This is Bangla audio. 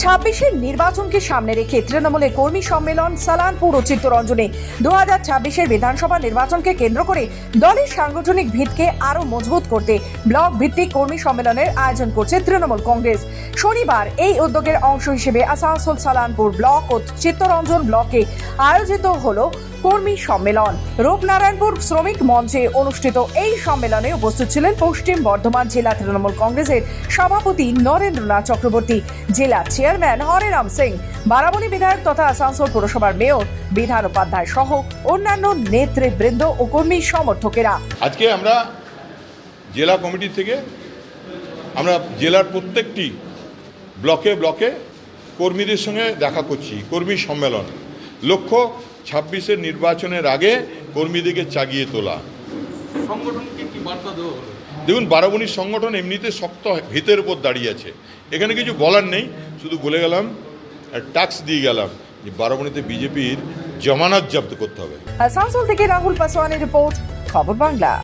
ছাব্বিশের নির্বাচনকে সামনে রেখে তৃণমূলের কর্মী সম্মেলন, সালানপুর ও চিত্তরঞ্জনে। দু হাজার ছাব্বিশের বিধানসভা নির্বাচনকে কেন্দ্র করে দলের সাংগঠনিক ভিতকে আরও মজবুত করতে ব্লক ভিত্তিক কর্মী সম্মেলনের আয়োজন করছে তৃণমূল কংগ্রেস। শনিবার এই উদ্যোগের অংশ হিসেবে আসানসোল, সালানপুর ব্লক ও চিত্তরঞ্জন ব্লকে আয়োজিত হলো কর্মী সম্মেলন। রূপনারায়ণপুর শ্রমিক মঞ্চে অনুষ্ঠিত এই সম্মেলনে উপস্থিত ছিলেন পশ্চিম বর্ধমান জেলা তৃণমূল কংগ্রেসের সভাপতি নরেন্দ্রনাথ চক্রবর্তী, জেলা চেয়ারম্যান হরেরাম সিং বারাবণী বিধায়ক তথা আসানসোল পুরসভার মেয়র, বিধান উপাধ্যায় সহ অন্যান্য নেতৃবৃন্দ ও কর্মী সমর্থকেরা। আজকে আমরা জেলা কমিটি থেকে আমরা জেলার প্রত্যেকটি ব্লকে ব্লকে কর্মীদের সঙ্গে দেখা করছি, কর্মী সম্মেলন। লক্ষ্য ছাব্বিশের নির্বাচনের আগে কর্মীদেরকে চাগিয়ে তোলা। সংগঠনকে কি বার্তা দেওয়া হলো? দেখুন বারাবণীর সংগঠন এমনিতে শক্ত ভিতের উপর দাঁড়িয়ে আছে। এখানে কিছু বলার নেই শুধু বলে গেলাম ট্যাক্স দিয়ে গেলাম যে বারাবণীতে বিজেপির জমানত জব্দ করতে হবে। আসানসোল থেকে রাহুল পাসওয়ানের রিপোর্ট খবর বাংলা।